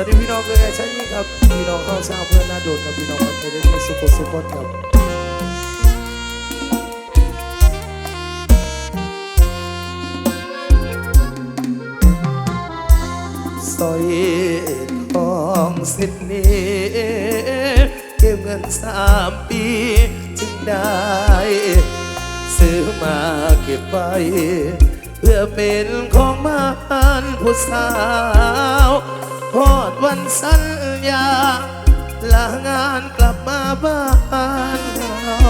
วัสดีพี่น้องเอ้ยใช่นี่ครับพี่น้องเข้าเช้าเพื่อนนาโดดกับพี่น้องคนไทยได้ที่สุขสุขครับสอยทองเส้นนี้เก็บเงินสามปีจึงได้ ซื้อมาเก็บไว้เพื่อเป็นของมานผู้สาว พอดวันสัญญาลางานกลับมาบ้านเรา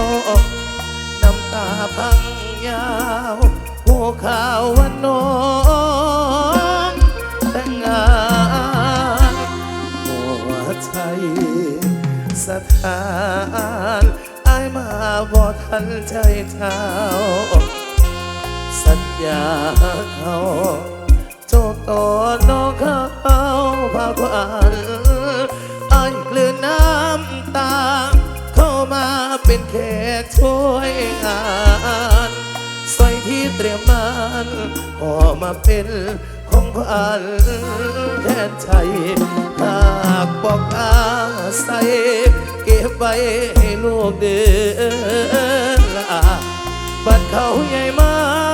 น้ำตาพังยาวหัวข่าววันน้องแต่งงานหัวใจสถานอายมาบ่ทันใจเท้าสัญญาเขาโจกต่อน้องเขา พาควันไอ้กลืนน้ำตา เข้ามาเป็นแขกช่วยงานใสร้อยที่เตรียมมันขอมาเป็นของขวัญแทนใจหากบอกอาศัยเก็บไว้ให้ลูกเดินลาบัดเขาใหญ่มา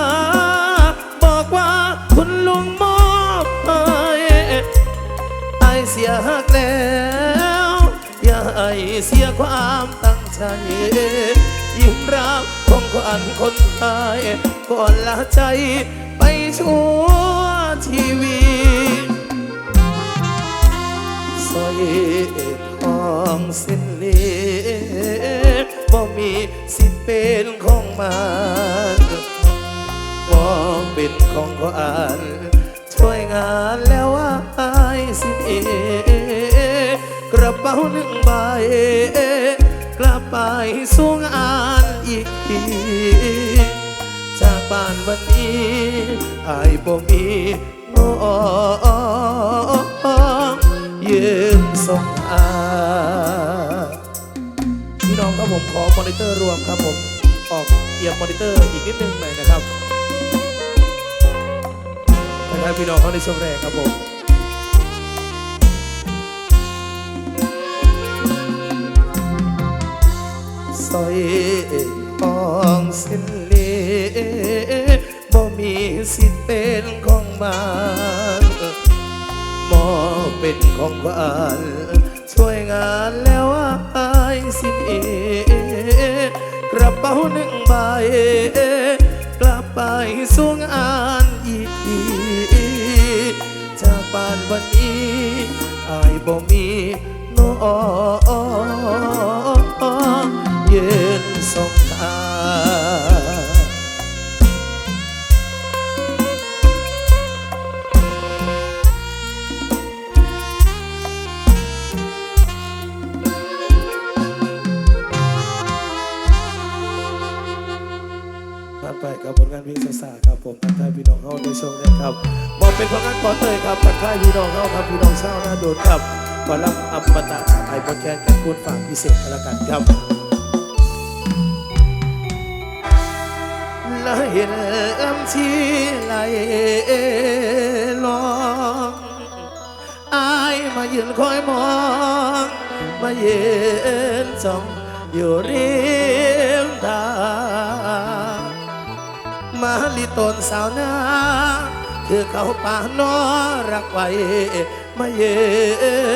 สียหักแล้ว อย่าให้เสียความตั้งใจ ยิ้มรับของขวัญคนไทยก่อนลาใจไปชั่วชีวิตสอยทองเส้นเล็กบ่มีสิทธิ์เป็นของมันมองเป็นของขวัญช่วยงานแล้วว่าอายสิเอ กระเป๋าหนึ่งใบกลับไปสู้งานอีกทีจากบ้านวันนี้อายบ่มีน้องยืมส่งอาพี่น้องครับผมขอมอนิเตอร์รวมครับผมออกเอียงมอนิเตอร์อีกนิดนึงหน่อยนะครับให้พี่น้องเขาในช่วงแรกครับผม อยทองเส้นเลบ่มีสิทธิ์เป็นของมันมอเป็นของขวัญช่วยงานแล้วอายสิเอกระเป๋าหนึ่งใบกลับไปสู้งานอีกทีจากบ้านวันนี้อายบ่มีน้อง เพลงสาๆครับผมทักทายพี่น้องเขาในช่วงนี้ครับบอกเป็นผลงานก่อนเลยครับทักทายพี่น้องเขาครับพี่น้องชาวนาโดนครับก่อนรับอัปปตะไทยบทแคนกันคุณฝากพิเศษกันละกันครับและเห็นเอ็มชีไหลลองอายมายืนคอยมอง มาเย็นจ้องอยู่ริมทางมา ลิตนสาวนาคือเขาป่านอรักไว้มาเย็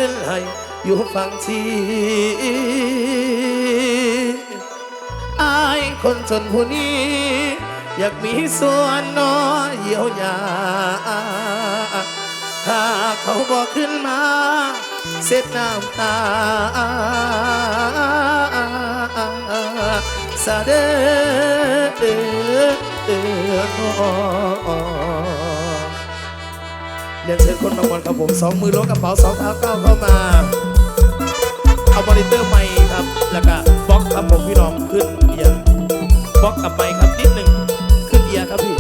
นให้อยู่ฝั่งทีอายคนจนผู้นี้ อยากมีส่วนนอเยียวยาถ้าเขาบอกขึ้นมา เสร็จน้ำตาสะเด เอือเรียนเชิญคนมางวันครับผมสองมือล้วงกระเป๋าสองเท้าก้าวเข้ามาเอามอนิเตอร์ไมค์ครับ แล้วก็บล็อกครับผมพี่น้องขึ้นเอียงบล็อกกับไมค์ครับนิดหนึ่งขึ้นเอียงครับพี่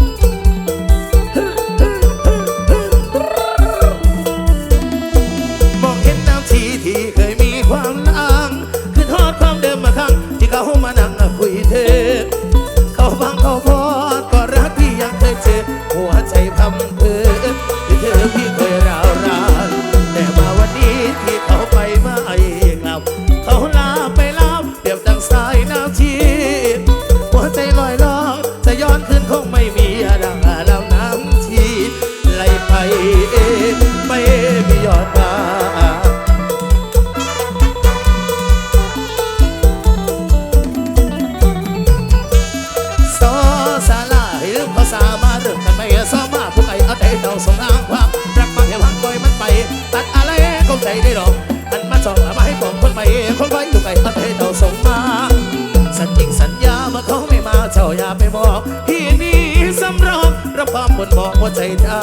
ไม่าลาหรือภาษามาเองกันไม่สมาผู้ใดเอาใจเต่าสงน้ำามรักมาแค่วังปล่อยมันไป ตัดอะไรก็ใจได้หรอกอันมาจองมาให้ของคนใหม่คนไว้อยู่ไกลเอาเตาสงมา สัญญิงสัญญามาเขาไม่มาเจ้าอย่าไปบอกที่นี่สำรองรับความบนบอกว่าใจเจ้า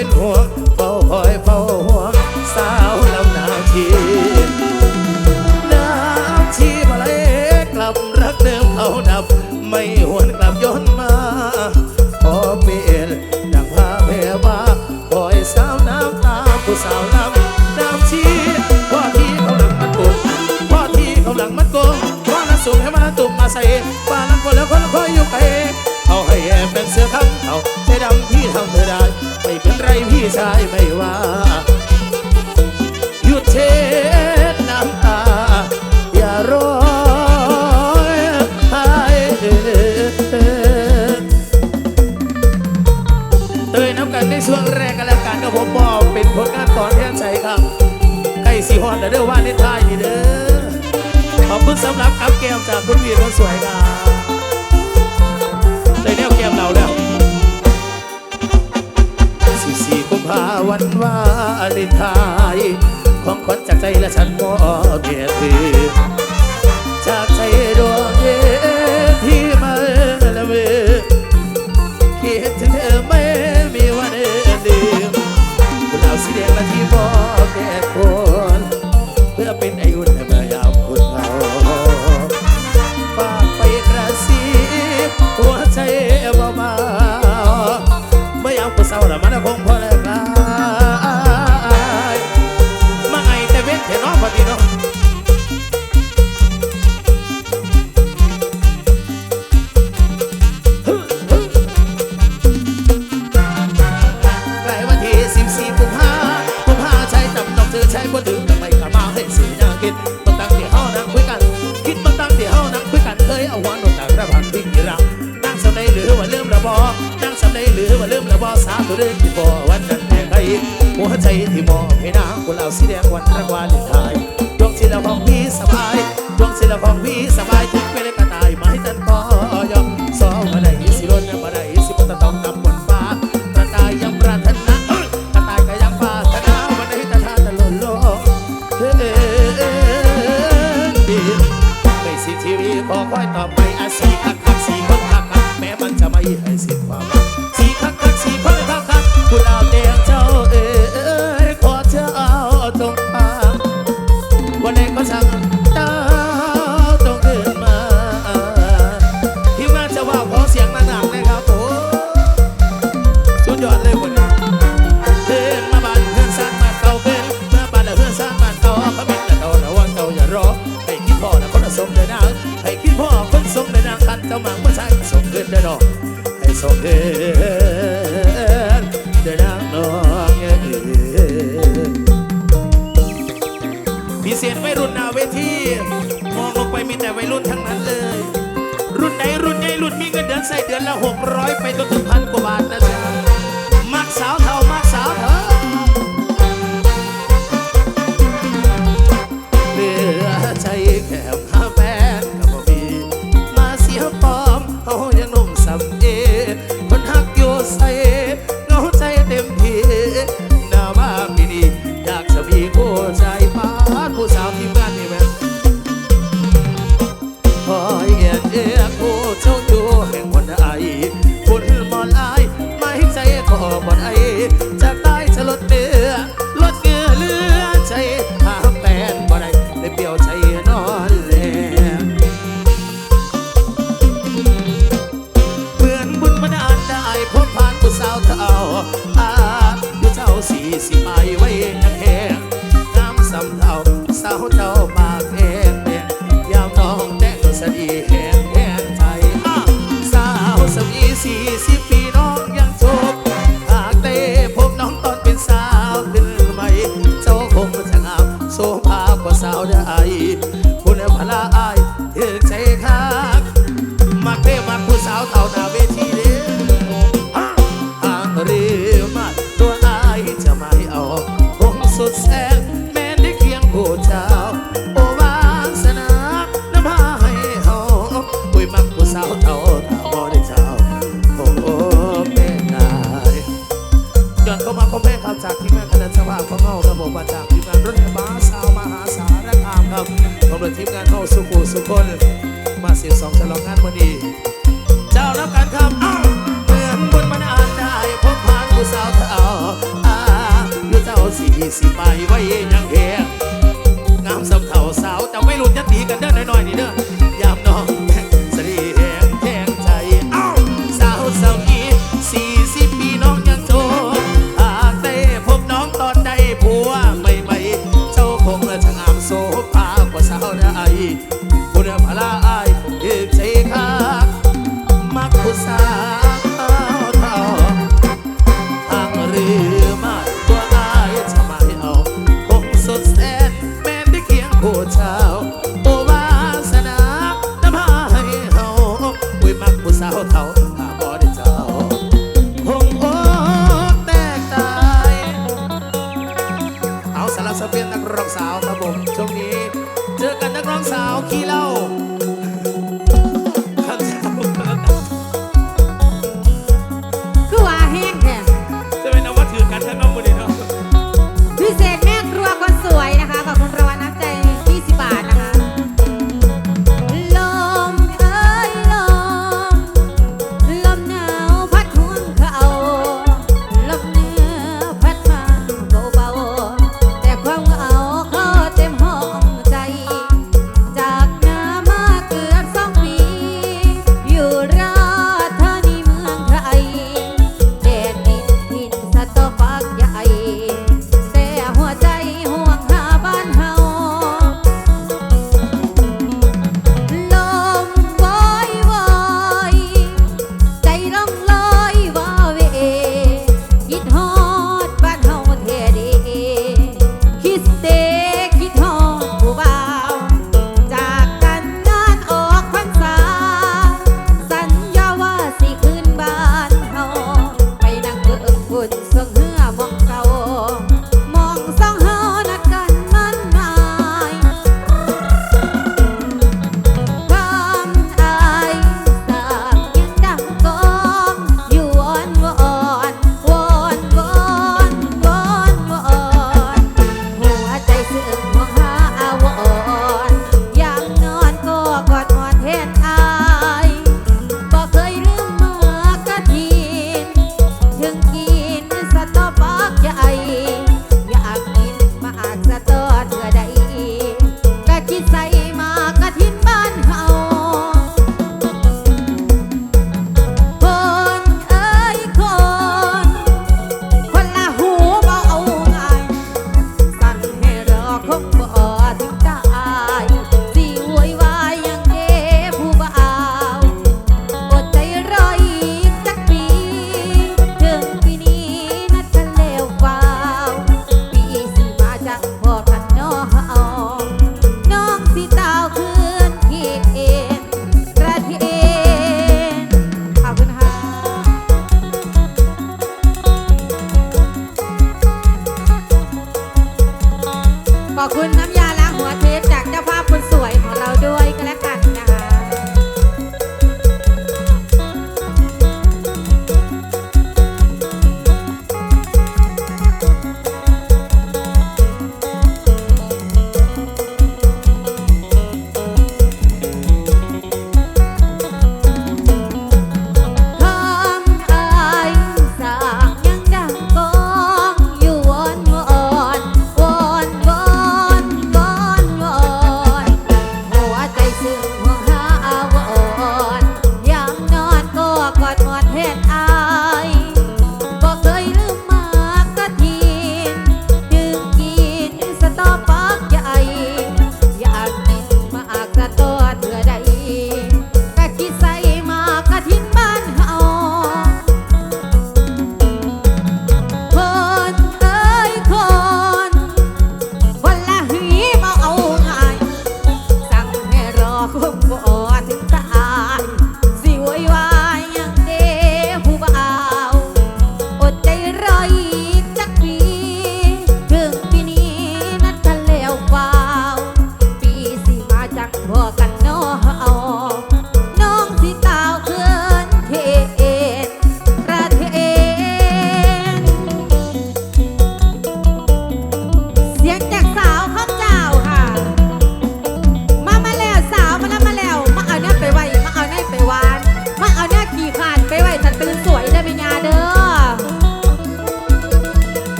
fait ี่ชายไม่ว่า หยุดเช็ดน้ำตา อย่ารอน้ำกันในส่วนแรกกันแล้วกันก็ผมบอกเป็นผลงานตอนแทนใจครับใกล้สีหอนแล้เด้อว่าเล่นท้ายนี่เด้อขอบคุณสำหรับอัพแก้มจากคุณวีคนสวยครับเลยแนวแก้มเราแล้ว ฟ้าวันวาเลนไายของขวัญจากใจและฉันมอบเกียรติจากใจดวงเย็ที่มาละเวคิดถึงเธอไม่มีวันลืมกุหาบสีแดงและที่มอบเกียรติ it, I say, Baba. sim, sim.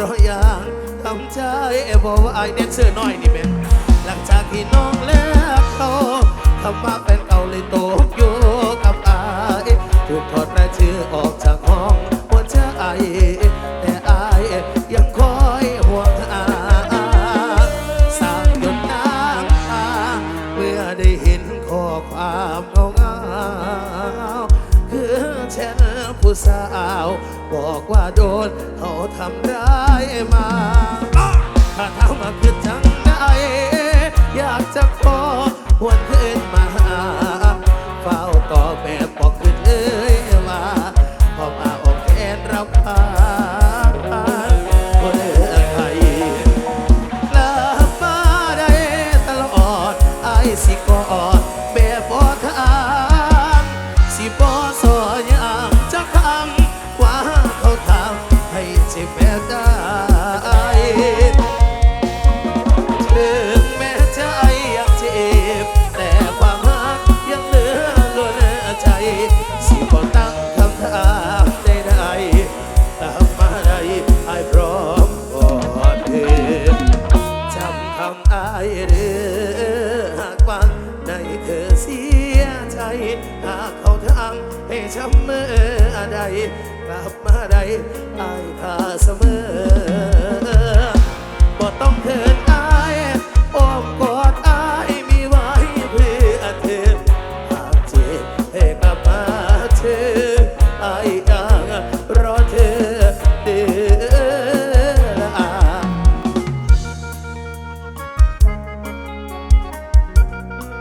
รออย่างทำใจบอกว่าไอเดนเซอร์น้อยนี่แม่หลังจากที่น้องแลิเขาทำมาเป็นเก่าเลยโตอยู่กับไอถูกถอดรายชื่อออกจากห้องหัวใจแต่ไอยังคอยห่วงอาสามหยดน้าเมื่อได้เห็นข้อความเงาเงาคือฉันผู้สาว บอกว่าโดนำได้ายมาถ้าทำมาคือจังได้อยากจะขอวันเธอ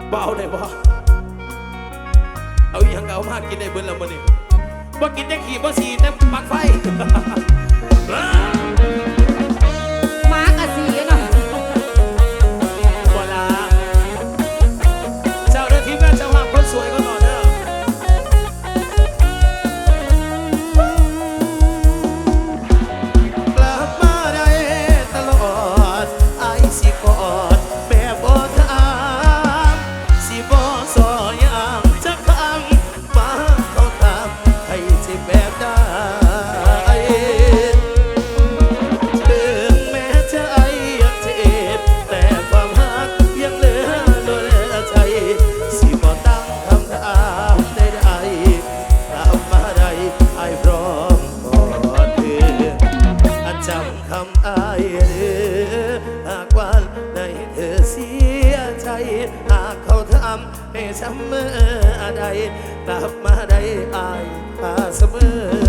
เบาได้บ่เอาอย่างเอามากินได้เบิ้ละมันนี่บ่กินได้ขี้บ่สีแต่ปักไฟ เสมื่อใดกลับมาได้อายตาเสมอ